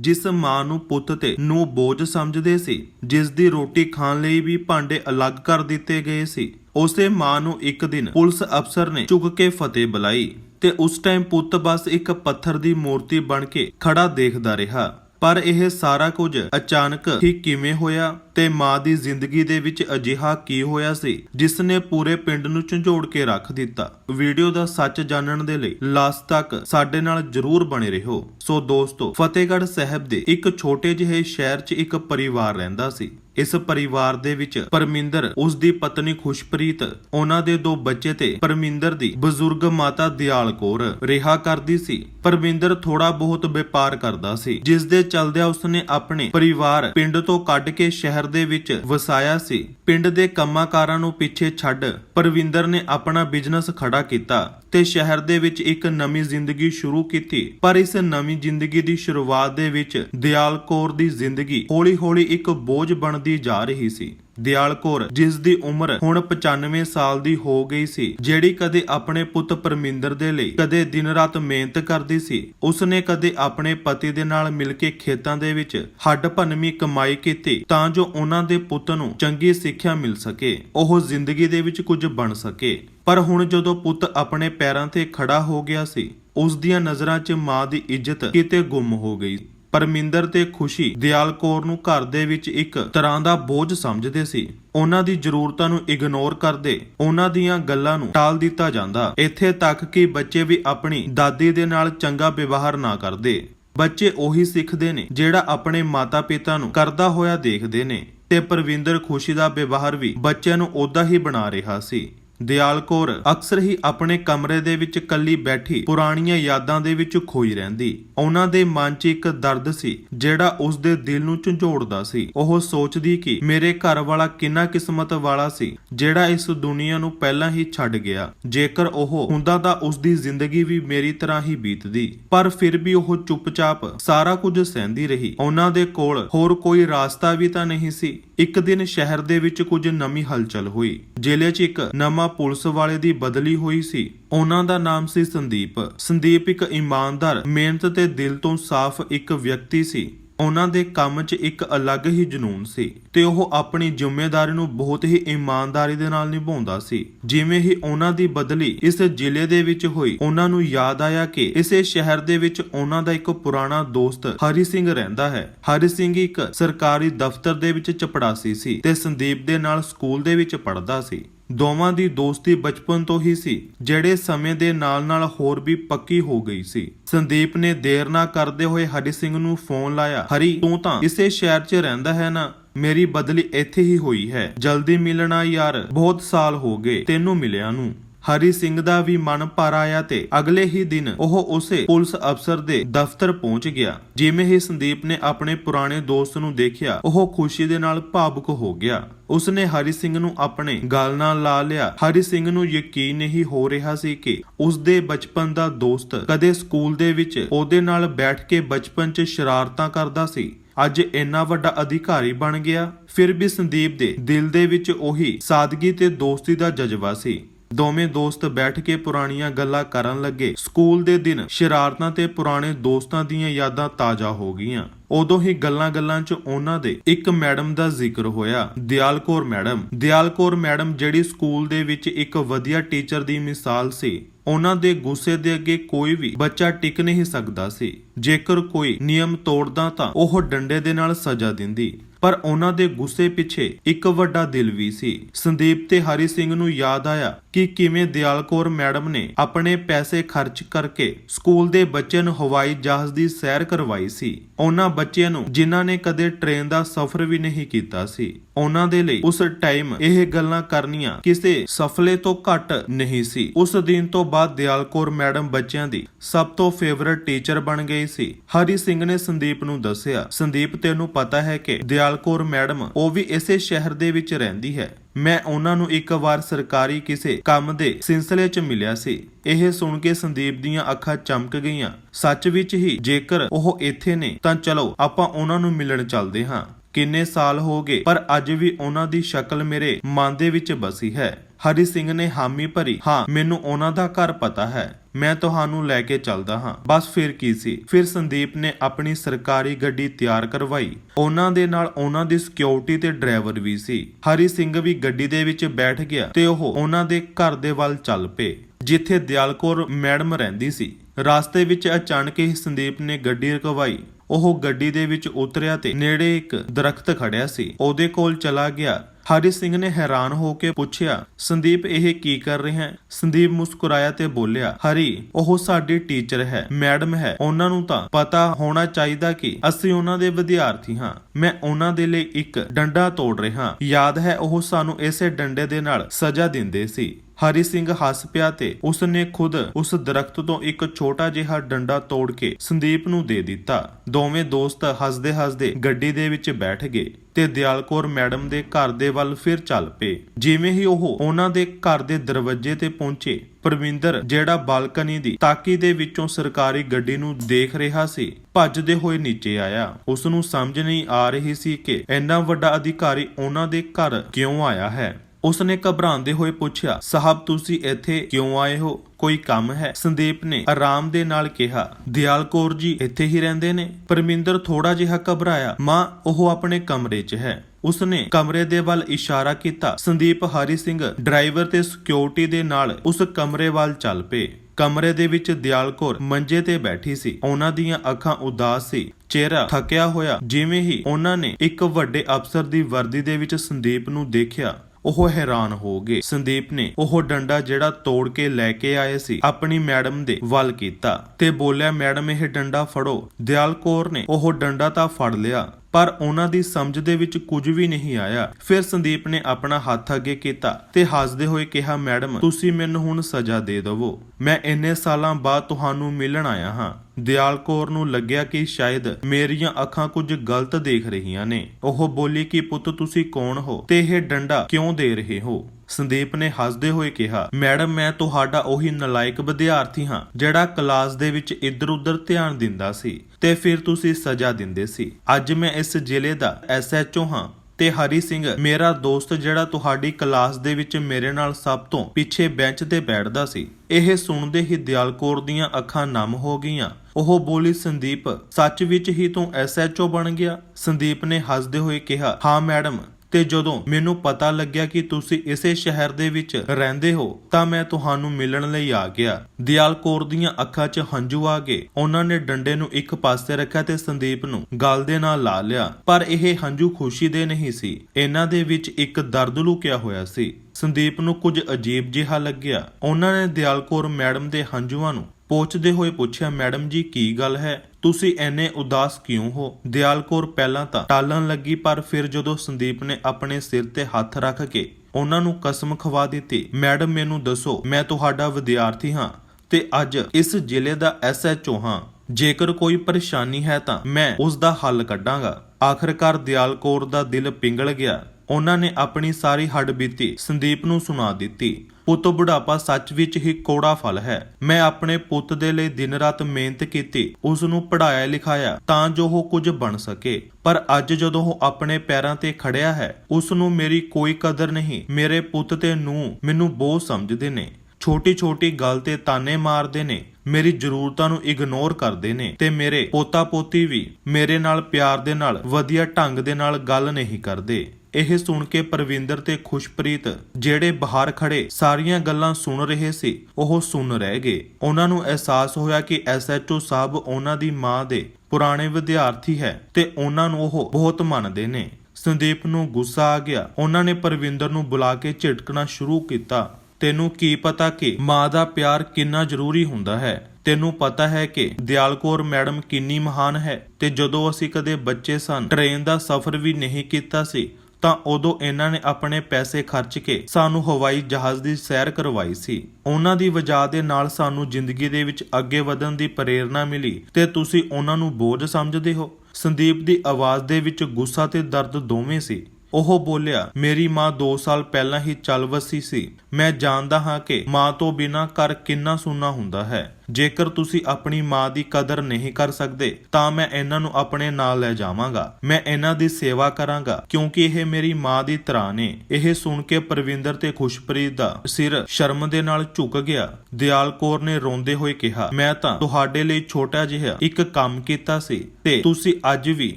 ਜਿਸ ਮਾਂ ਨੂੰ ਪੁੱਤ ਤੇ ਨੂੰ ਬੋਝ ਸਮਝਦੇ ਸੀ, ਜਿਸ ਦੀ ਰੋਟੀ ਖਾਣ ਲਈ ਵੀ ਭਾਂਡੇ ਅਲੱਗ ਕਰ ਦਿੱਤੇ ਗਏ ਸੀ, ਉਸੇ ਮਾਂ ਨੂੰ ਇੱਕ ਦਿਨ ਪੁਲਿਸ ਅਫਸਰ ਨੇ ਚੁੱਕ ਕੇ ਫਤਿਹ ਬੁਲਾਈ ਤੇ ਉਸ ਟਾਈਮ ਪੁੱਤ ਬਸ ਇੱਕ ਪੱਥਰ ਦੀ ਮੂਰਤੀ ਬਣ ਕੇ ਖੜਾ ਦੇਖਦਾ ਰਿਹਾ। ਪਰ ਇਹ ਸਾਰਾ ਕੁਝ ਅਚਾਨਕ ਹੀ ਕਿਵੇਂ ਹੋਇਆ ਤੇ ਮਾਂ ਦੀ ਜ਼ਿੰਦਗੀ ਦੇ ਵਿੱਚ ਅਜਿਹਾ ਕੀ ਹੋਇਆ ਸੀ ਜਿਸ ਨੇ ਪੂਰੇ ਪਿੰਡ ਨੂੰ ਝੰਜੋੜ ਕੇ ਰੱਖ ਦਿੱਤਾ। ਵੀਡੀਓ ਦਾ ਸੱਚ ਜਾਣਨ ਦੇ ਲਈ ਲਾਸਟ ਤੱਕ ਸਾਡੇ ਨਾਲ ਜਰੂਰ ਬਣੇ ਰਹੋ। ਸੋ ਦੋਸਤੋ, ਫਤਿਹਗੜ੍ਹ ਸਾਹਿਬ ਦੇ ਇੱਕ ਛੋਟੇ ਜਿਹੇ ਸ਼ਹਿਰ 'ਚ ਇੱਕ ਪਰਿਵਾਰ ਰਹਿੰਦਾ ਸੀ। ਇਸ ਪਰਿਵਾਰ ਦੇ ਵਿੱਚ ਪਰਮਿੰਦਰ, ਉਸ ਦੀ ਪਤਨੀ ਖੁਸ਼ਪ੍ਰੀਤ, ਉਹਨਾਂ ਦੇ ਦੋ ਬੱਚੇ ਤੇ ਪਰਮਿੰਦਰ ਦੀ ਬਜ਼ੁਰਗ ਮਾਤਾ ਦਿਆਲ ਕੌਰ ਰਿਹਾ ਕਰਦੀ ਸੀ। ਪਰਵਿੰਦਰ ਥੋੜਾ ਬਹੁਤ ਵਪਾਰ ਕਰਦਾ ਸੀ ਜਿਸ ਦੇ ਚਲਦਿਆਂ ਉਸਨੇ ਆਪਣੇ ਪਰਿਵਾਰ ਪਿੰਡ ਤੋਂ ਕੱਢ ਕੇ ਸ਼ਹਿਰ ਦੇ ਵਿੱਚ ਵਸਾਇਆ ਸੀ। ਪਿੰਡ ਦੇ ਕੰਮਾਂਕਾਰਾਂ ਨੂੰ ਪਿੱਛੇ ਛੱਡ ਪਰਵਿੰਦਰ ਨੇ ਆਪਣਾ ਬਿਜ਼ਨਸ ਖੜਾ ਕੀਤਾ ਤੇ ਸ਼ਹਿਰ ਦੇ ਵਿੱਚ ਇੱਕ ਨਵੀਂ ਜ਼ਿੰਦਗੀ ਸ਼ੁਰੂ ਕੀਤੀ। ਪਰ ਇਸ ਨਵੀਂ ਜ਼ਿੰਦਗੀ ਦੀ ਸ਼ੁਰੂਆਤ ਦੇ ਵਿੱਚ ਦਿਆਲ ਕੌਰ ਦੀ ਜ਼ਿੰਦਗੀ ਹੌਲੀ-ਹੌਲੀ ਇੱਕ ਬੋਝ ਬਣਦੀ ਜਾ ਰਹੀ ਸੀ। ਦਿਆਲ ਕੌਰ ਜਿਸ ਦੀ ਉਮਰ ਹੁਣ 95 ਸਾਲ ਦੀ ਹੋ ਗਈ ਸੀ, ਜਿਹੜੀ ਕਦੇ ਆਪਣੇ ਪੁੱਤ ਪਰਮਿੰਦਰ ਦੇ ਲਈ ਕਦੇ ਦਿਨ ਰਾਤ ਮਿਹਨਤ ਕਰਦੀ ਸੀ, ਉਸਨੇ ਕਦੇ ਆਪਣੇ ਪਤੀ ਦੇ ਨਾਲ ਮਿਲ ਕੇ ਖੇਤਾਂ ਦੇ ਵਿੱਚ ਹੱਡ ਭੰਨਵੀਂ ਕਮਾਈ ਕੀਤੀ ਤਾਂ ਜੋ ਉਹਨਾਂ ਦੇ ਪੁੱਤ ਨੂੰ ਚੰਗੀ ਸਿੱਖਿਆ ਮਿਲ ਸਕੇ, ਉਹ ਜ਼ਿੰਦਗੀ ਦੇ ਵਿੱਚ ਕੁਝ ਬਣ ਸਕੇ। ਪਰ ਹੁਣ ਜਦੋਂ ਪੁੱਤ ਆਪਣੇ ਪੈਰਾਂ ਤੇ ਖੜਾ ਹੋ ਗਿਆ ਸੀ ਉਸ ਦੀਆਂ ਨਜ਼ਰਾਂ 'ਚ ਮਾਂ ਦੀ ਇੱਜ਼ਤ ਕਿਤੇ ਗੁੰਮ ਹੋ ਗਈ। ਪਰਮਿੰਦਰ ਤੇ ਖੁਸ਼ੀ ਦਿਆਲ ਕੌਰ ਨੂੰ ਘਰ ਦੇ ਵਿੱਚ ਇੱਕ ਤਰ੍ਹਾਂ ਦਾ ਬੋਝ ਸਮਝਦੇ ਸੀ। ਉਹਨਾਂ ਦੀ ਜ਼ਰੂਰਤਾਂ ਨੂੰ ਇਗਨੋਰ ਕਰਦੇ, ਉਹਨਾਂ ਦੀਆਂ ਗੱਲਾਂ ਨੂੰ ਟਾਲ ਦਿੱਤਾ ਜਾਂਦਾ। ਇੱਥੇ ਤੱਕ ਕਿ ਬੱਚੇ ਵੀ ਆਪਣੀ ਦਾਦੀ ਦੇ ਨਾਲ ਚੰਗਾ ਵਿਵਹਾਰ ਨਾ ਕਰਦੇ। ਬੱਚੇ ਉਹੀ ਸਿੱਖਦੇ ਨੇ ਜਿਹੜਾ ਆਪਣੇ ਮਾਤਾ-ਪਿਤਾ ਨੂੰ ਕਰਦਾ ਹੋਇਆ ਦੇਖਦੇ ਨੇ। ਤੇ ਪਰਵਿੰਦਰ ਖੁਸ਼ੀ ਦਾ ਵਿਵਹਾਰ ਵੀ ਬੱਚਿਆਂ ਨੂੰ ਉਦਾਂ ਹੀ ਬਣਾ ਰਿਹਾ ਸੀ। ਦਿਆਲ ਕੌਰ ਅਕਸਰ ਹੀ ਆਪਣੇ ਕਮਰੇ ਦੇ ਵਿੱਚ ਕੱਲੀ ਬੈਠੀ ਪੁਰਾਣੀਆਂ ਯਾਦਾਂ ਦੇ ਵਿੱਚ ਖੋਈ ਰਹਿੰਦੀ। ਉਹਨਾਂ ਦੇ ਮਨ 'ਚ ਇੱਕ ਦਰਦ ਸੀ, ਜਿਹੜਾ ਉਸ ਦੇ ਦਿਲ ਨੂੰ ਝੰਜੋੜਦਾ ਸੀ। ਉਹ ਸੋਚਦੀ ਕਿ ਮੇਰੇ ਘਰ ਵਾਲਾ ਕਿੰਨਾ ਕਿਸਮਤ ਵਾਲਾ ਸੀ, ਜਿਹੜਾ ਇਸ ਦੁਨੀਆ ਨੂੰ ਪਹਿਲਾਂ ਹੀ ਛੱਡ ਗਿਆ। ਜੇਕਰ ਉਹ ਹੁੰਦਾ ਤਾਂ ਉਸ ਦੀ ਜ਼ਿੰਦਗੀ ਵੀ ਮੇਰੀ ਤਰ੍ਹਾਂ ਹੀ ਬੀਤਦੀ। ਪਰ ਫਿਰ ਵੀ ਉਹ ਚੁੱਪਚਾਪ ਸਾਰਾ ਕੁਝ ਸਹਿੰਦੀ ਰਹੀ। ਉਹਨਾਂ ਦੇ ਕੋਲ ਹੋਰ ਕੋਈ ਰਾਸਤਾ ਵੀ ਤਾਂ ਨਹੀਂ ਸੀ। ਇੱਕ ਦਿਨ ਸ਼ਹਿਰ ਦੇ ਵਿੱਚ ਕੁਝ ਨਵੀਂ ਹਲਚਲ ਹੋਈ। ਜ਼ਿਲ੍ਹੇ 'ਚ ਇੱਕ ਨਵਾਂ ਪੁਲਿਸ ਵਾਲੇ ਦੀ ਬਦਲੀ ਹੋਈ ਸੀ। ਉਹਨਾਂ ਦਾ ਨਾਮ ਸੀ ਸੰਦੀਪ। ਸੰਦੀਪ ਇੱਕ ਇਮਾਨਦਾਰ, ਮਿਹਨਤ ਤੇ ਦਿਲ ਤੋਂ ਸਾਫ਼ ਇੱਕ ਵਿਅਕਤੀ ਸੀ। ਉਹਨਾਂ ਦੇ ਕੰਮ 'ਚ ਇੱਕ ਅਲੱਗ ਹੀ ਜਨੂਨ ਸੀ ਤੇ ਉਹ ਆਪਣੀ ਜ਼ਿੰਮੇਵਾਰੀ ਨੂੰ ਬਹੁਤ ਹੀ ਇਮਾਨਦਾਰੀ ਦੇ ਨਾਲ ਨਿਭਾਉਂਦਾ ਸੀ। ਜਿਵੇਂ ਹੀ ਉਹਨਾਂ ਦੀ ਬਦਲੀ ਇਸ ਜ਼ਿਲ੍ਹੇ ਦੇ ਵਿੱਚ ਹੋਈ, ਉਹਨਾਂ ਨੂੰ ਯਾਦ ਆਇਆ ਕਿ ਇਸੇ ਸ਼ਹਿਰ ਦੇ ਵਿੱਚ ਉਹਨਾਂ ਦਾ ਇੱਕ ਪੁਰਾਣਾ ਦੋਸਤ ਹਰੀ ਸਿੰਘ ਰਹਿੰਦਾ ਹੈ। ਹਰੀ ਸਿੰਘ ਇੱਕ ਸਰਕਾਰੀ ਦਫ਼ਤਰ ਦੇ ਵਿੱਚ ਚਪੜਾਸੀ ਸੀ ਤੇ ਸੰਦੀਪ ਦੇ ਨਾਲ ਸਕੂਲ ਦੇ ਵਿੱਚ ਪੜ੍ਹਦਾ ਸੀ। ਦੋਵਾਂ ਦੀ ਦੋਸਤੀ ਬਚਪਨ ਤੋਂ ਹੀ ਸੀ, ਜਿਹੜੇ ਸਮੇਂ ਦੇ ਨਾਲ-ਨਾਲ ਹੋਰ ਵੀ ਪੱਕੀ ਹੋ ਗਈ ਸੀ। ਸੰਦੀਪ ਨੇ ਦੇਰ ਨਾ ਕਰਦੇ ਹੋਏ ਹਰੀ ਸਿੰਘ ਨੂੰ ਫੋਨ ਲਾਇਆ, ਹਰੀ, ਤੂੰ ਤਾਂ ਇਸੇ ਸ਼ਹਿਰ 'ਚ ਰਹਿੰਦਾ ਹੈ ਨਾ? ਮੇਰੀ ਬਦਲੀ ਇੱਥੇ ਹੀ ਹੋਈ ਹੈ। ਜਲਦੀ ਮਿਲਣਾ ਯਾਰ, ਬਹੁਤ ਸਾਲ ਹੋ ਗਏ ਤੈਨੂੰ ਮਿਲਿਆ ਨੂੰ। ਹਰੀ ਸਿੰਘ ਦਾ ਵੀ ਮਨ ਭਰ ਆਇਆ ਤੇ ਅਗਲੇ ਹੀ ਦਿਨ ਉਹ ਉਸੇ ਪੁਲਿਸ ਅਫਸਰ ਦੇ ਦਫ਼ਤਰ ਪਹੁੰਚ ਗਿਆ। ਜਿਵੇਂ ਹੀ ਸੰਦੀਪ ਨੇ ਆਪਣੇ ਪੁਰਾਣੇ ਦੋਸਤ ਨੂੰ ਦੇਖਿਆ, ਉਹ ਖੁਸ਼ੀ ਦੇ ਨਾਲ ਭਾਵੁਕ ਹੋ ਗਿਆ। ਉਸਨੇ ਹਰੀ ਸਿੰਘ ਨੂੰ ਆਪਣੇ ਗਲ ਨਾਲ ਲਾ ਲਿਆ। ਹਰੀ ਸਿੰਘ ਨੂੰ ਯਕੀਨ ਨਹੀਂ ਹੋ ਰਿਹਾ ਸੀ ਕਿ ਉਸਦੇ ਬਚਪਨ ਦਾ ਦੋਸਤ ਕਦੇ ਸਕੂਲ ਦੇ ਵਿੱਚ ਉਹਦੇ ਨਾਲ ਬੈਠ ਕੇ ਬਚਪਨ 'ਚ ਸ਼ਰਾਰਤਾਂ ਕਰਦਾ ਸੀ। ਅੱਜ ਇੰਨਾ ਵੱਡਾ ਅਧਿਕਾਰੀ ਬਣ ਗਿਆ, ਫਿਰ ਵੀ ਸੰਦੀਪ ਦੇ ਦਿਲ ਦੇ ਵਿੱਚ ਉਹੀ ਸਾਦਗੀ ਤੇ ਦੋਸਤੀ ਦਾ ਜਜ਼ਬਾ ਸੀ। ਦੋਵੇਂ ਦੋਸਤ ਬੈਠ ਕੇ ਪੁਰਾਣੀਆਂ ਗੱਲਾਂ ਕਰਨ ਲੱਗੇ। ਸਕੂਲ ਦੇ ਦਿਨ ਸ਼ਰਾਰਤਾਂ ਤੇ ਪੁਰਾਣੇ ਦੋਸਤਾਂ ਦੀਆਂ ਯਾਦਾਂ ਤਾਜ਼ਾ ਹੋ ਗਈਆਂ। ਉਦੋਂ ਹੀ ਗੱਲਾਂ-ਗੱਲਾਂ 'ਚ ਉਹਨਾਂ ਦੇ ਇੱਕ ਮੈਡਮ ਦਾ ਜ਼ਿਕਰ ਹੋਇਆ। ਦਿਆਲ ਕੌਰ ਮੈਡਮ। ਦਿਆਲ ਕੌਰ ਮੈਡਮ ਜਿਹੜੀ ਸਕੂਲ ਦੇ ਵਿੱਚ ਇੱਕ ਵਧੀਆ ਟੀਚਰ ਦੀ ਮਿਸਾਲ ਸੀ, ਉਹਨਾਂ ਦੇ ਗੁੱਸੇ ਦੇ ਅੱਗੇ ਕੋਈ ਵੀ ਬੱਚਾ ਟਿਕ ਨਹੀਂ ਸਕਦਾ ਸੀ। ਜੇਕਰ ਕੋਈ ਨਿਯਮ ਤੋੜਦਾ ਤਾਂ ਉਹ ਡੰਡੇ ਦੇ ਨਾਲ ਸਜ਼ਾ ਦਿੰਦੀ। ਪਰ ਉਹਨਾਂ ਦੇ ਗੁੱਸੇ ਪਿੱਛੇ ਇੱਕ ਵੱਡਾ ਦਿਲ ਵੀ ਸੀ। ਸੰਦੀਪ ਤੇ ਹਰੀ ਸਿੰਘ ਨੂੰ ਯਾਦ ਆਇਆ ਕਿ ਕਿਵੇਂ ਦਿਆਲ ਕੌਰ ਮੈਡਮ ਨੇ ਆਪਣੇ ਪੈਸੇ ਖਰਚ ਕਰਕੇ ਸਕੂਲ ਦੇ ਬੱਚਿਆਂ ਨੂੰ ਹਵਾਈ ਜਹਾਜ਼ ਦੀ ਸੈਰ ਕਰਵਾਈ ਸੀ। ਉਹਨਾਂ ਬੱਚਿਆਂ ਨੂੰ ਜਿਨ੍ਹਾਂ ਨੇ ਕਦੇ ਟ੍ਰੇਨ ਦਾ ਸਫ਼ਰ ਵੀ ਨਹੀਂ ਕੀਤਾ ਸੀ। ਉਹਨਾਂ ਦੇ ਲਈ ਉਸ ਟਾਈਮ ਇਹ ਗੱਲਾਂ ਕਰਨੀਆਂ ਕਿਸੇ ਸਫਲੇ ਤੋਂ ਘੱਟ ਨਹੀਂ ਸੀ। ਉਸ ਦਿਨ ਤੋਂ ਬਾਅਦ ਦਿਆਲ ਕੌਰ ਮੈਡਮ ਬੱਚਿਆਂ ਦੀ ਸਭ ਤੋਂ ਫੇਵਰਿਟ ਟੀਚਰ ਬਣ ਗਈ ਸੀ। ਹਰੀ ਸਿੰਘ ਨੇ ਸੰਦੀਪ ਨੂੰ ਦੱਸਿਆ। ਸੰਦੀਪ, ਤੈਨੂੰ ਪਤਾ ਹੈ ਕਿ ਦਿਆਲ ਕੌਰ ਮੈਡਮ, ਉਹ ਵੀ ਇਸੇ ਸ਼ਹਿਰ ਦੇ ਵਿੱਚ ਰਹਿੰਦੀ ਹੈ। ਮੈਂ ਉਹਨਾਂ ਨੂੰ ਇੱਕ ਵਾਰ ਸਰਕਾਰੀ ਕਿਸੇ ਕੰਮ ਦੇ ਸਿਲਸਿਲੇ 'ਚ ਮਿਲਿਆ ਸੀ। ਇਹ ਸੁਣ ਕੇ ਸੰਦੀਪ ਦੀਆਂ ਅੱਖਾਂ ਚਮਕ ਗਈਆਂ। ਸੱਚ ਵਿੱਚ ਹੀ ਜੇਕਰ ਉਹ ਇੱਥੇ ਨੇ, ਤਾਂ ਚਲੋ, ਆਪਾਂ ਉਹਨਾਂ ਨੂੰ ਮਿਲਣ ਚੱਲਦੇ ਹਾਂ। ਕਿੰਨੇ ਸਾਲ ਹੋ ਗਏ, ਪਰ ਅੱਜ ਵੀ ਉਹਨਾਂ ਦੀ ਸ਼ਕਲ ਮੇਰੇ ਮਨ ਦੇ ਵਿੱਚ ਬਸੀ ਹੈ। ਹਰੀ ਸਿੰਘ ਨੇ ਹਾਮੀ ਭਰੀ, ਹਾਂ, ਮੈਨੂੰ ਉਹਨਾਂ ਦਾ ਘਰ ਪਤਾ ਹੈ। ਮੈਂ ਤੁਹਾਨੂੰ ਲੈ ਕੇ ਚੱਲਦਾ ਹਾਂ। ਬਸ ਫਿਰ ਕੀ ਸੀ? ਫਿਰ ਸੰਦੀਪ ਨੇ ਆਪਣੀ ਸਰਕਾਰੀ ਗੱਡੀ ਤਿਆਰ ਕਰਵਾਈ। ਉਹਨਾਂ ਦੇ ਨਾਲ ਉਹਨਾਂ ਦੀ ਸਿਕਿਉਰਿਟੀ ਤੇ ਡਰਾਈਵਰ ਵੀ ਸੀ। ਹਰੀ ਸਿੰਘ ਵੀ ਗੱਡੀ ਦੇ ਵਿੱਚ ਬੈਠ ਗਿਆ ਤੇ ਉਹ ਉਹਨਾਂ ਦੇ ਘਰ ਦੇ ਵੱਲ ਚੱਲ ਪਏ, ਜਿੱਥੇ ਦਿਆਲਕੌਰ ਮੈਡਮ ਰਹਿੰਦੀ ਸੀ। ਰਸਤੇ ਵਿੱਚ ਅਚਾਨਕ ਹੀ ਸੰਦੀਪ ਨੇ ਗੱਡੀ ਰੁਕਵਾਈ। ਉਹ ਗੱਡੀ ਦੇ ਵਿੱਚ ਉਤਰਿਆ ਤੇ ਨੇੜੇ ਇੱਕ ਦਰਖਤ ਖੜਿਆ ਸੀ। ਉਹਦੇ ਕੋਲ ਚਲਾ ਗਿਆ ਹਰੀ ਸਿੰਘ ਨੇ ਹੈਰਾਨ ਹੋ ਕੇ ਪੁੱਛਿਆ, ਸੰਦੀਪ, ਇਹ ਕੀ ਕਰ ਰਿਹਾ ਹੈ? ਸੰਦੀਪ ਮੁਸਕਰਾਇਆ ਤੇ ਬੋਲਿਆ, ਹਰੀ, ਉਹ ਸਾਡੀ ਟੀਚਰ ਹੈ, ਮੈਡਮ ਹੈ, ਉਹਨਾਂ ਨੂੰ ਤਾਂ ਪਤਾ ਹੋਣਾ ਚਾਹੀਦਾ ਕਿ ਅਸੀਂ ਉਹਨਾਂ ਦੇ ਵਿਦਿਆਰਥੀ ਹਾਂ। ਮੈਂ ਉਹਨਾਂ ਦੇ ਲਈ ਇੱਕ ਡੰਡਾ ਤੋੜ ਰਿਹਾ ਯਾਦ ਹੈ, ਉਹ ਸਾਨੂੰ ਇਸੇ ਡੰਡੇ ਦੇ ਨਾਲ ਸਜ਼ਾ ਦਿੰਦੇ ਸੀ। ਹਰੀ ਸਿੰਘ ਹੱਸ ਪਿਆ ਤੇ ਉਸਨੇ ਖੁਦ ਉਸ ਦਰਖਤ ਤੋਂ ਇੱਕ ਛੋਟਾ ਜਿਹਾ ਡੰਡਾ ਤੋੜ ਕੇ ਸੰਦੀਪ ਨੂੰ ਦੇ ਦਿੱਤਾ। ਦੋਵੇਂ ਦੋਸਤ ਹੱਸਦੇ ਹੱਸਦੇ ਗੱਡੀ ਦੇ ਵਿੱਚ ਬੈਠ ਗਏ ਤੇ ਦਿਆਲਕੌਰ ਮੈਡਮ ਦੇ ਘਰ ਦੇ ਵੱਲ ਫਿਰ ਚੱਲ ਪਏ। ਜਿਵੇਂ ਹੀ ਉਹ ਉਹਨਾਂ ਦੇ ਘਰ ਦੇ ਦਰਵਾਜ਼ੇ ਤੇ ਪਹੁੰਚੇ ਪਰਵਿੰਦਰ ਜਿਹੜਾ ਬਾਲਕਨੀ ਦੀ ਤਾਕੀ ਦੇ ਵਿੱਚੋਂ ਸਰਕਾਰੀ ਗੱਡੀ ਨੂੰ ਦੇਖ ਰਿਹਾ ਸੀ, ਭੱਜਦੇ ਹੋਏ ਨੀਚੇ ਆਇਆ। ਉਸ ਨੂੰ ਸਮਝ ਨਹੀਂ ਆ ਰਹੀ ਸੀ ਕਿ ਇੰਨਾ ਵੱਡਾ ਅਧਿਕਾਰੀ ਉਹਨਾਂ ਦੇ ਘਰ ਕਿਉਂ ਆਇਆ ਹੈ। ਉਸਨੇ ਘਬਰਾਉਂਦੇ ਹੋਏ ਪੁੱਛਿਆ, ਸਾਹਿਬ, ਤੁਸੀਂ ਇੱਥੇ ਕਿਉਂ ਆਏ ਹੋ? ਕੋਈ ਕੰਮ ਹੈ? ਸੰਦੀਪ ਨੇ ਆਰਾਮ ਦੇ ਨਾਲ ਕਿਹਾ, ਦਿਆਲ ਕੌਰ ਜੀ ਇੱਥੇ ਹੀ ਰਹਿੰਦੇ ਨੇ। ਪਰਮਿੰਦਰ ਥੋੜਾ ਜਿਹਾ ਘਬਰਾਇਆ, ਮਾਂ, ਉਹ ਆਪਣੇ ਕਮਰੇ 'ਚ ਹੈ। ਉਸਨੇ ਕਮਰੇ ਦੇ ਵੱਲ ਇਸ਼ਾਰਾ ਕੀਤਾ। ਸੰਦੀਪ ਹਰੀ ਸਿੰਘ ਡਰਾਈਵਰ ਤੇ ਸਿਕਿਉਰਿਟੀ ਦੇ ਨਾਲ ਉਸ ਕਮਰੇ ਵੱਲ ਚੱਲ ਪਏ। ਕਮਰੇ ਦੇ ਵਿੱਚ ਦਿਆਲ ਕੌਰ ਮੰਜੇ ਤੇ ਬੈਠੀ ਸੀ। ਉਹਨਾਂ ਦੀਆਂ ਅੱਖਾਂ ਉਦਾਸ ਸੀ। ਚਿਹਰਾ ਥੱਕਿਆ ਹੋਇਆ, ਜਿਵੇਂ ਹੀ ਉਹਨਾਂ ਨੇ ਇੱਕ ਵੱਡੇ ਅਫਸਰ ਦੀ ਵਰਦੀ ਦੇ ਵਿੱਚ ਸੰਦੀਪ ਨੂੰ ਦੇਖਿਆ। ਉਹ ਹੈਰਾਨ ਹੋ ਗਏ। ਸੰਦੀਪ ਨੇ ਉਹ ਡੰਡਾ ਜਿਹੜਾ ਤੋੜ ਕੇ ਲੈ ਕੇ ਆਏ ਸੀ, ਆਪਣੀ ਮੈਡਮ ਦੇ ਵੱਲ ਕੀਤਾ ਤੇ ਬੋਲਿਆ, ਮੈਡਮ, ਇਹ ਡੰਡਾ ਫੜੋ। ਦਿਆਲ ਕੌਰ ਨੇ ਉਹ ਡੰਡਾ ਤਾਂ ਫੜ ਲਿਆ, ਪਰ ਉਹਨਾਂ ਦੀ ਸਮਝ ਦੇ ਵਿੱਚ ਕੁਝ ਵੀ ਨਹੀਂ ਆਇਆ। ਫਿਰ ਸੰਦੀਪ ਨੇ ਆਪਣਾ ਹੱਥ ਅੱਗੇ ਕੀਤਾ ਤੇ ਹੱਸਦੇ ਹੋਏ ਕਿਹਾ, ਮੈਡਮ, ਤੁਸੀਂ ਮੈਨੂੰ ਹੁਣ ਸਜ਼ਾ ਦੇ ਦਿਵੋ। ਮੈਂ ਇੰਨੇ ਸਾਲਾਂ ਬਾਅਦ ਤੁਹਾਨੂੰ ਮਿਲਣ ਆਇਆ ਹਾਂ। ਦਿਆਲ ਕੌਰ ਨੂੰ ਲੱਗਿਆ ਕਿ ਸ਼ਾਇਦ ਮੇਰੀਆਂ ਅੱਖਾਂ ਕੁਝ ਗਲਤ ਦੇਖ ਰਹੀਆਂ ਨੇ। ਉਹ ਬੋਲੀ ਕਿ, ਪੁੱਤ, ਤੁਸੀਂ ਕੌਣ ਹੋ? ਤੇ ਇਹ ਡੰਡਾ ਕਿਉਂ ਦੇ ਰਹੇ ਹੋ? ਸੰਦੀਪ ਨੇ ਹੱਸਦੇ ਹੋਏ ਕਿਹਾ, ਮੈਡਮ, ਮੈਂ ਤੁਹਾਡਾ ਉਹੀ ਨਲਾਇਕ ਵਿਦਿਆਰਥੀ ਹਾਂ, ਜਿਹੜਾ ਕਲਾਸ ਦੇ ਵਿੱਚ ਇੱਧਰ-ਉੱਧਰ ਧਿਆਨ ਦਿੰਦਾ ਸੀ ਤੇ ਫਿਰ ਤੁਸੀਂ ਸਜ਼ਾ ਦਿੰਦੇ ਸੀ। ਅੱਜ ਮੈਂ ਇਸ ਜ਼ਿਲ੍ਹੇ ਦਾ ਐਸਐਚਓ ਹਾਂ। ਤੇ ਹਰੀ ਸਿੰਘ, ਮੇਰਾ ਦੋਸਤ ਜਿਹੜਾ ਤੁਹਾਡੀ ਕਲਾਸ ਦੇ ਵਿੱਚ ਮੇਰੇ ਨਾਲ ਸਭ ਤੋਂ ਪਿੱਛੇ ਬੈਂਚ ਤੇ ਬੈਠਦਾ ਸੀ। ਇਹ ਸੁਣਦੇ ਹੀ ਦਿਆਲਕੌਰ ਦੀਆਂ ਅੱਖਾਂ ਨਮ ਹੋ ਗਈਆਂ। ਉਹ ਬੋਲੀ, ਸੰਦੀਪ, ਸੱਚ ਵਿੱਚ ਹੀ ਤੂੰ ਐਸਐਚਓ ਬਣ ਗਿਆ। ਸੰਦੀਪ ਨੇ ਹੱਸਦੇ ਹੋਏ ਕਿਹਾ, ਹਾਂ, ਮੈਡਮ। ਤੇ ਜਦੋਂ ਮੈਨੂੰ ਪਤਾ ਲੱਗਿਆ ਕਿ ਤੁਸੀਂ ਇਸੇ ਸ਼ਹਿਰ ਦੇ ਵਿੱਚ ਰਹਿੰਦੇ ਹੋ, ਤਾਂ ਮੈਂ ਤੁਹਾਨੂੰ ਮਿਲਣ ਲਈ ਆ ਗਿਆ। ਦਿਆਲ ਕੌਰ ਦੀਆਂ ਅੱਖਾਂ 'ਚ ਹੰਝੂ ਆ ਗਏ। ਉਹਨਾਂ ਨੇ ਡੰਡੇ ਨੂੰ ਇੱਕ ਪਾਸੇ ਰੱਖਿਆ ਤੇ ਸੰਦੀਪ ਨੂੰ ਗਲ ਦੇ ਨਾਲ ਲਾ ਲਿਆ। ਪਰ ਇਹ ਹੰਝੂ ਖੁਸ਼ੀ ਦੇ ਨਹੀਂ ਸੀ। ਇਹਨਾਂ ਦੇ ਵਿੱਚ ਇੱਕ ਦਰਦ ਲੁਕਿਆ ਹੋਇਆ ਸੀ। ਸੰਦੀਪ ਨੂੰ ਕੁਝ ਅਜੀਬ ਜਿਹਾ ਲੱਗਿਆ। ਉਹਨਾਂ ਨੇ ਦਿਆਲ ਕੌਰ ਮੈਡਮ ਦੇ ਹੰਝੂਆਂ ਨੂੰ ਪੋਚਦੇ ਹੋਏ ਪੁੱਛਿਆ, ਮੈਡਮ ਜੀ, ਕੀ ਗੱਲ ਹੈ? ਤੁਸੀਂ ਐਨੇ ਉਦਾਸ ਕਿਉਂ ਹੋ? ਦਿਆਲ ਕੌਰ ਪਹਿਲਾਂ ਤਾਂ ਟਾਲਣ ਲੱਗੀ, ਪਰ ਫਿਰ ਜਦੋਂ ਸੰਦੀਪ ਨੇ ਆਪਣੇ ਸਿਰ ਤੇ ਹੱਥ ਰੱਖ ਕੇ ਉਹਨਾਂ ਨੂੰ ਕਸਮ ਖਵਾ ਦਿੱਤੀ, ਮੈਡਮ, ਮੈਨੂੰ ਦੱਸੋ, ਮੈਂ ਤੁਹਾਡਾ ਵਿਦਿਆਰਥੀ ਹਾਂ ਤੇ ਅੱਜ ਇਸ ਜ਼ਿਲ੍ਹੇ ਦਾ ਐਸਐਚਓ ਹਾਂ। ਜੇਕਰ ਕੋਈ ਪਰੇਸ਼ਾਨੀ ਹੈ ਤਾਂ ਮੈਂ ਉਸ ਦਾ ਹੱਲ ਕੱਢਾਂਗਾ। ਆਖਰਕਾਰ ਦਿਆਲ ਕੌਰ ਦਾ ਦਿਲ ਪਿੰਗਲ ਗਿਆ। ਉਹਨਾਂ ਨੇ ਆਪਣੀ ਸਾਰੀ ਹੱਡਬੀਤੀ ਸੰਦੀਪ ਨੂੰ ਸੁਣਾ ਦਿੱਤੀ। ਪੁੱਤ ਬੁਢਾਪਾ ਸੱਚ ਵਿੱਚ ਹੀ ਕੋੜਾ ਫਲ ਹੈ। ਮੈਂ ਆਪਣੇ ਪੁੱਤ ਦੇ ਲਈ ਦਿਨ ਰਾਤ ਮਿਹਨਤ ਕੀਤੀ, ਉਸ ਨੂੰ ਪੜਾਇਆ ਲਿਖਾਇਆ ਤਾਂ ਜੋ ਉਹ ਕੁਝ ਬਣ ਸਕੇ। ਪਰ ਅੱਜ ਜਦੋਂ ਉਹ ਆਪਣੇ ਪੈਰਾਂ ਤੇ ਖੜਿਆ ਹੈ, ਉਸ ਨੂੰ ਮੇਰੀ ਕੋਈ ਕਦਰ ਨਹੀਂ। ਮੇਰੇ ਪੁੱਤ ਤੇ ਨੂੰ ਮੈਨੂੰ ਬਹੁਤ ਸਮਝਦੇ ਨੇ। ਛੋਟੀ ਛੋਟੀ ਗੱਲ ਤੇ ਤਾਨੇ ਮਾਰਦੇ ਨੇ। ਮੇਰੀ ਜ਼ਰੂਰਤਾਂ ਨੂੰ ਇਗਨੋਰ ਕਰਦੇ ਨੇ ਤੇ ਮੇਰੇ ਪੋਤਾ ਪੋਤੀ ਵੀ ਮੇਰੇ ਨਾਲ ਪਿਆਰ ਦੇ ਨਾਲ, ਵਧੀਆ ਢੰਗ ਦੇ ਨਾਲ ਗੱਲ ਨਹੀਂ ਕਰਦੇ। ਇਹ ਸੁਣ ਕੇ ਪਰਵਿੰਦਰ ਤੇ ਖੁਸ਼ਪ੍ਰੀਤ, ਜਿਹੜੇ ਬਾਹਰ ਖੜੇ ਸਾਰੀਆਂ ਗੱਲਾਂ ਸੁਣ ਰਹੇ ਸੀ, ਉਹ ਸੁਣ ਰਹਿ ਗਏ। ਉਹਨਾਂ ਨੂੰ ਅਹਿਸਾਸ ਹੋਇਆ ਕਿ ਐਸਐਚਓ ਸਾਹਿਬ ਉਹਨਾਂ ਦੀ ਮਾਂ ਦੇ ਪੁਰਾਣੇ ਵਿਦਿਆਰਥੀ ਹੈ ਤੇ ਉਹਨਾਂ ਨੂੰ ਉਹ ਬਹੁਤ ਮੰਨਦੇ ਨੇ। ਸੰਦੀਪ ਨੂੰ ਗੁੱਸਾ ਆ ਗਿਆ। ਉਹਨਾਂ ਨੇ ਪ੍ਰਵਿੰਦਰ ਨੂੰ ਬੁਲਾ ਕੇ ਝਿੜਕਣਾ ਸ਼ੁਰੂ ਕੀਤਾ। ਤੈਨੂੰ ਕੀ ਪਤਾ ਕਿ ਮਾਂ ਦਾ ਪਿਆਰ ਕਿੰਨਾ ਜ਼ਰੂਰੀ ਹੁੰਦਾ ਹੈ? ਤੈਨੂੰ ਪਤਾ ਹੈ ਕਿ ਦਿਆਲਕੌਰ ਮੈਡਮ ਕਿੰਨੀ ਮਹਾਨ ਹੈ ਤੇ ਜਦੋਂ ਅਸੀਂ ਕਦੇ ਬੱਚੇ ਸਨ, ਟ੍ਰੇਨ ਦਾ ਸਫ਼ਰ ਵੀ ਨਹੀਂ ਕੀਤਾ ਸੀ ਤਾਂ ਉਦੋਂ ਇਹਨਾਂ ਨੇ ਆਪਣੇ ਪੈਸੇ ਖਰਚ ਕੇ ਸਾਨੂੰ ਹਵਾਈ ਜਹਾਜ਼ ਦੀ ਸੈਰ ਕਰਵਾਈ ਸੀ। ਉਹਨਾਂ ਦੀ ਵਜ੍ਹਾ ਦੇ ਨਾਲ ਸਾਨੂੰ ਜ਼ਿੰਦਗੀ ਦੇ ਵਿੱਚ ਅੱਗੇ ਵਧਣ ਦੀ ਪ੍ਰੇਰਣਾ ਮਿਲੀ ਤੇ ਤੁਸੀਂ ਉਹਨਾਂ ਨੂੰ ਬੋਝ ਸਮਝਦੇ ਹੋ। ਸੰਦੀਪ ਦੀ ਆਵਾਜ਼ ਦੇ ਵਿੱਚ ਗੁੱਸਾ ਤੇ ਦਰਦ ਦੋਵੇਂ ਸੀ। ਉਹ ਬੋਲਿਆ, ਮੇਰੀ ਮਾਂ 2 ਸਾਲ ਪਹਿਲਾਂ ਹੀ ਚੱਲ ਵਸੀ ਸੀ। ਮੈਂ ਜਾਣਦਾ ਹਾਂ ਕਿ ਮਾਂ ਤੋਂ ਬਿਨਾਂ ਘਰ ਕਿੰਨਾ ਸੁੰਨਾ ਹੁੰਦਾ ਹੈ। ਜੇਕਰ ਤੁਸੀਂ ਆਪਣੀ ਮਾਂ ਦੀ ਕਦਰ ਨਹੀਂ ਕਰ ਸਕਦੇ, ਤਾਂ ਮੈਂ ਇਹਨਾਂ ਨੂੰ ਆਪਣੇ ਨਾਲ ਲੈ ਜਾਵਾਂਗਾ। ਮੈਂ ਇਹਨਾਂ ਦੀ ਸੇਵਾ ਕਰਾਂਗਾ, ਕਿਉਂਕਿ ਇਹ ਮੇਰੀ ਮਾਂ ਦੀ ਤਰ੍ਹਾਂ ਨੇ। ਇਹ ਸੁਣ ਕੇ ਪ੍ਰਵਿੰਦਰ ਤੇ ਖੁਸ਼ਪ੍ਰੀਤ ਦਾ ਸਿਰ ਸ਼ਰਮ ਦੇ ਨਾਲ ਝੁਕ ਗਿਆ। ਦਿਆਲ ਕੌਰ ਨੇ ਰੋਂਦੇ ਹੋਏ ਕਿਹਾ, ਮੈਂ ਤਾਂ ਤੁਹਾਡੇ ਲਈ ਛੋਟਾ ਜਿਹਾ ਇੱਕ ਕੰਮ ਕੀਤਾ ਸੀ, ਤੇ ਤੁਸੀਂ ਅੱਜ ਵੀ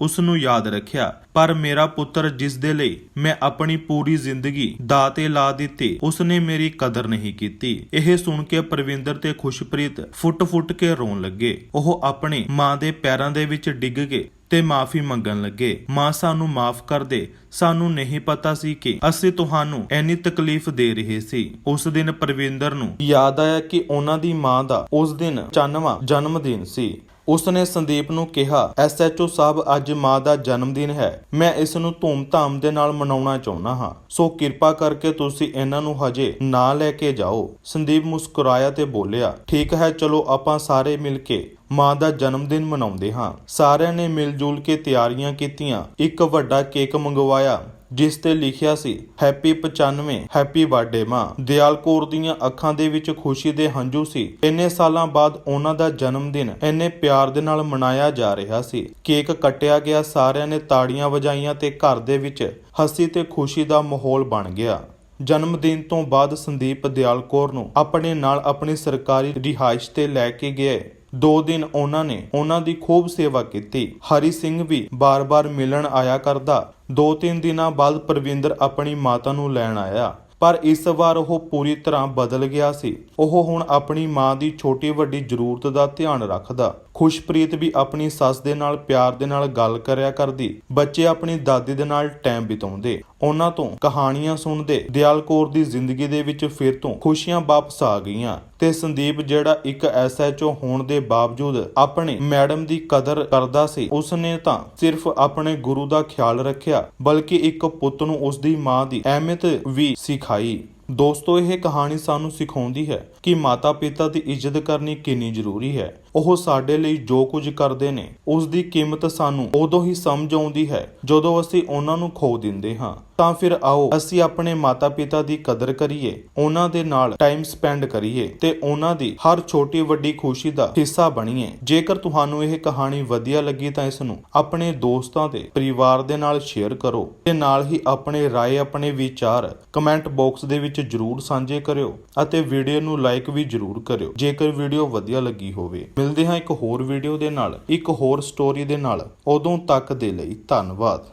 ਉਸ ਨੂੰ ਯਾਦ ਰੱਖਿਆ। ਪਰ ਮੇਰਾ ਪੁੱਤਰ ਜਿਸ ਦੇ ਲਈ ਮੈਂ ਆਪਣੀ ਪੂਰੀ ਜ਼ਿੰਦਗੀ ਦਾਅ ਤੇ ਲਾ ਦਿੱਤੀ, ਉਸਨੇ ਮੇਰੀ ਕਦਰ ਨਹੀਂ ਕੀਤੀ। ਇਹ ਸੁਣ ਕੇ ਪ੍ਰਵਿੰਦਰ ਤੇ ਖੁਸ਼ਪ੍ਰੀਤ ਫੁੱਟ-ਫੁੱਟ ਕੇ ਰੋਣ ਲੱਗੇ। ਉਹ ਆਪਣੀ ਮਾਂ ਦੇ ਪੈਰਾਂ ਦੇ ਵਿੱਚ ਡਿੱਗ ਗਏ ਤੇ ਮਾਫੀ ਮੰਗਣ ਲੱਗੇ। ਮਾਂ ਸਾਨੂੰ ਮਾਫ ਕਰ ਦੇ। ਸਾਨੂੰ ਨਹੀਂ ਪਤਾ ਸੀ ਕਿ ਅਸੀਂ ਤੁਹਾਨੂੰ ਇੰਨੀ ਤਕਲੀਫ ਦੇ ਰਹੇ ਸੀ। ਉਸ ਦਿਨ ਪਰਵਿੰਦਰ ਨੂੰ ਯਾਦ ਆਇਆ ਕਿ ਉਹਨਾਂ ਦੀ ਮਾਂ ਦਾ ਉਸ ਦਿਨ 95ਵਾਂ ਜਨਮ ਦਿਨ ਸੀ। ਉਸਨੇ ਸੰਦੀਪ ਨੂੰ ਕਿਹਾ ਐਸਐਚਓ ਸਾਹਿਬ, ਅੱਜ ਮਾਂ ਦਾ ਜਨਮ ਦਿਨ ਹੈ। ਮੈਂ ਇਸ ਨੂੰ ਧੂਮ-ਧਾਮ ਦੇ ਨਾਲ ਮਨਾਉਣਾ ਚਾਹੁੰਦਾ ਹਾਂ। ਸੋ ਕਿਰਪਾ ਕਰਕੇ ਤੁਸੀਂ ਇਹਨਾਂ ਨੂੰ ਹਜੇ ਨਾ ਲੈ ਕੇ ਜਾਓ। ਸੰਦੀਪ ਮੁਸਕਰਾਇਆ ਤੇ ਬੋਲਿਆ, ਠੀਕ ਹੈ, ਚਲੋ ਆਪਾਂ ਸਾਰੇ ਮਿਲ ਕੇ ਮਾਂ ਦਾ ਜਨਮ ਦਿਨ ਮਨਾਉਂਦੇ ਹਾਂ। ਸਾਰਿਆਂ ਨੇ ਮਿਲ ਜੁਲ ਕੇ ਤਿਆਰੀਆਂ ਕੀਤੀਆਂ। ਇੱਕ ਵੱਡਾ ਕੇਕ ਮੰਗਵਾਇਆ। ਜਿਸ ਤੇ ਲਿਖਿਆ ਸੀ, ਹੈਪੀ 95 ਹੈਪੀ ਬਰਥਡੇ ਮਾਂ। ਦਿਆਲ ਕੌਰ ਦੀਆਂ ਅੱਖਾਂ ਦੇ ਵਿੱਚ ਖੁਸ਼ੀ ਦੇ ਹੰਝੂ ਸੀ। ਇੰਨੇ ਸਾਲਾਂ ਬਾਅਦ ਉਹਨਾਂ ਦਾ ਜਨਮ ਦਿਨ ਇੰਨੇ ਪਿਆਰ ਦੇ ਨਾਲ ਮਨਾਇਆ ਜਾ ਰਿਹਾ ਸੀ। ਕੇਕ ਕੱਟਿਆ ਗਿਆ, ਸਾਰਿਆਂ ਨੇ ਤਾੜੀਆਂ ਵਜਾਈਆਂ ਤੇ ਘਰ ਦੇ ਵਿੱਚ ਹਸੀ ਤੇ ਖੁਸ਼ੀ ਦਾ ਮਾਹੌਲ ਬਣ ਗਿਆ। ਜਨਮ ਦਿਨ ਤੋਂ ਬਾਅਦ ਸੰਦੀਪ ਦਿਆਲ ਕੌਰ ਨੂੰ ਆਪਣੇ ਨਾਲ ਆਪਣੀ ਸਰਕਾਰੀ ਰਿਹਾਇਸ਼ ਤੇ ਲੈ ਕੇ ਗਏ। ਦੋ ਦਿਨ ਉਹਨਾਂ ਨੇ ਉਹਨਾਂ ਦੀ ਖੂਬ ਸੇਵਾ ਕੀਤੀ। ਹਰੀ ਸਿੰਘ ਵੀ ਬਾਰ-ਬਾਰ ਮਿਲਣ ਆਇਆ ਕਰਦਾ ਦੋ ਤਿੰਨ ਦਿਨਾਂ ਬਾਅਦ ਪ੍ਰਵਿੰਦਰ ਆਪਣੀ ਮਾਤਾ ਨੂੰ ਲੈਣ ਆਇਆ। ਪਰ ਇਸ ਵਾਰ ਉਹ ਪੂਰੀ ਤਰ੍ਹਾਂ ਬਦਲ ਗਿਆ ਸੀ। ਉਹ ਹੁਣ ਆਪਣੀ ਮਾਂ ਦੀ ਛੋਟੀ ਵੱਡੀ ਜ਼ਰੂਰਤ ਦਾ ਧਿਆਨ ਰੱਖਦਾ। ਖੁਸ਼ਪ੍ਰੀਤ ਵੀ ਆਪਣੀ ਸੱਸ ਦੇ ਨਾਲ, ਪਿਆਰ ਦੇ ਨਾਲ ਗੱਲ ਕਰਿਆ ਕਰਦੀ। ਬੱਚੇ ਆਪਣੀ ਦਾਦੀ ਦੇ ਨਾਲ ਟਾਈਮ ਬਿਤਾਉਂਦੇ। ਉਹਨਾਂ ਤੋਂ ਕਹਾਣੀਆਂ ਸੁਣਦੇ ਦਿਆਲ ਕੌਰ ਦੀ ਜ਼ਿੰਦਗੀ ਦੇ ਵਿੱਚ ਫਿਰ ਤੋਂ ਖੁਸ਼ੀਆਂ ਵਾਪਸ ਆ ਗਈਆਂ ਤੇ ਸੰਦੀਪ ਜਿਹੜਾ ਇੱਕ ਐਸਐਚਓ ਹੋਣ ਦੇ ਬਾਵਜੂਦ ਆਪਣੇ ਮੈਡਮ ਦੀ ਕਦਰ ਕਰਦਾ ਸੀ, ਉਸਨੇ ਤਾਂ ਸਿਰਫ ਆਪਣੇ ਗੁਰੂ ਦਾ ਖਿਆਲ ਰੱਖਿਆ, ਬਲਕਿ ਇੱਕ ਪੁੱਤ ਨੂੰ ਉਸਦੀ ਮਾਂ ਦੀ ਅਹਿਮੀਅਤ ਵੀ ਸਿਖਾਈ। ਦੋਸਤੋ, ਇਹ ਕਹਾਣੀ ਸਾਨੂੰ ਸਿਖਾਉਂਦੀ ਹੈ ਕਿ ਮਾਤਾ-ਪਿਤਾ ਦੀ ਇੱਜ਼ਤ ਕਰਨੀ ਕਿੰਨੀ ਜ਼ਰੂਰੀ ਹੈ। ਉਹ ਸਾਡੇ ਲਈ ਜੋ ਕੁਝ ਕਰਦੇ ਨੇ, ਉਸ ਦੀ ਕੀਮਤ ਸਾਨੂੰ ਉਦੋਂ ਹੀ ਸਮਝ ਆਉਂਦੀ ਹੈ, ਜਦੋਂ ਅਸੀਂ ਉਹਨਾਂ ਨੂੰ ਖੋ ਦਿੰਦੇ ਹਾਂ। ਤਾਂ ਫਿਰ ਆਓ, ਅਸੀਂ ਆਪਣੇ ਮਾਤਾ-ਪਿਤਾ ਦੀ ਕਦਰ ਕਰੀਏ, ਉਹਨਾਂ ਦੇ ਨਾਲ ਟਾਈਮ ਸਪੈਂਡ ਕਰੀਏ ਤੇ ਉਹਨਾਂ ਦੀ ਹਰ ਛੋਟੀ ਵੱਡੀ ਖੁਸ਼ੀ ਦਾ ਹਿੱਸਾ ਬਣੀਏ। ਜੇਕਰ ਤੁਹਾਨੂੰ ਇਹ ਕਹਾਣੀ ਵਧੀਆ ਲੱਗੀ ਤਾਂ ਇਸ ਨੂੰ ਆਪਣੇ ਦੋਸਤਾਂ ਤੇ ਪਰਿਵਾਰ ਦੇ ਨਾਲ ਸ਼ੇਅਰ ਕਰੋ ਤੇ ਨਾਲ ਹੀ ਆਪਣੇ ਰਾਏ, ਆਪਣੇ ਵਿਚਾਰ ਕਮੈਂਟ ਬਾਕਸ ਦੇ ਵਿੱਚ ਜਰੂਰ ਸਾਂਝੇ ਕਰਿਓ ਅਤੇ ਵੀਡੀਓ ਨੂੰ ਲਾਈਕ ਵੀ ਜਰੂਰ ਕਰਿਓ, ਜੇਕਰ ਵੀਡੀਓ ਵਧੀਆ ਲੱਗੀ ਹੋਵੇ। ਮਿਲਦੇ ਹਾਂ ਇੱਕ ਹੋਰ ਵੀਡੀਓ ਦੇ ਨਾਲ, ਇੱਕ ਹੋਰ ਸਟੋਰੀ ਦੇ ਨਾਲ। ਉਦੋਂ ਤੱਕ ਦੇ ਲਈ ਧੰਨਵਾਦ।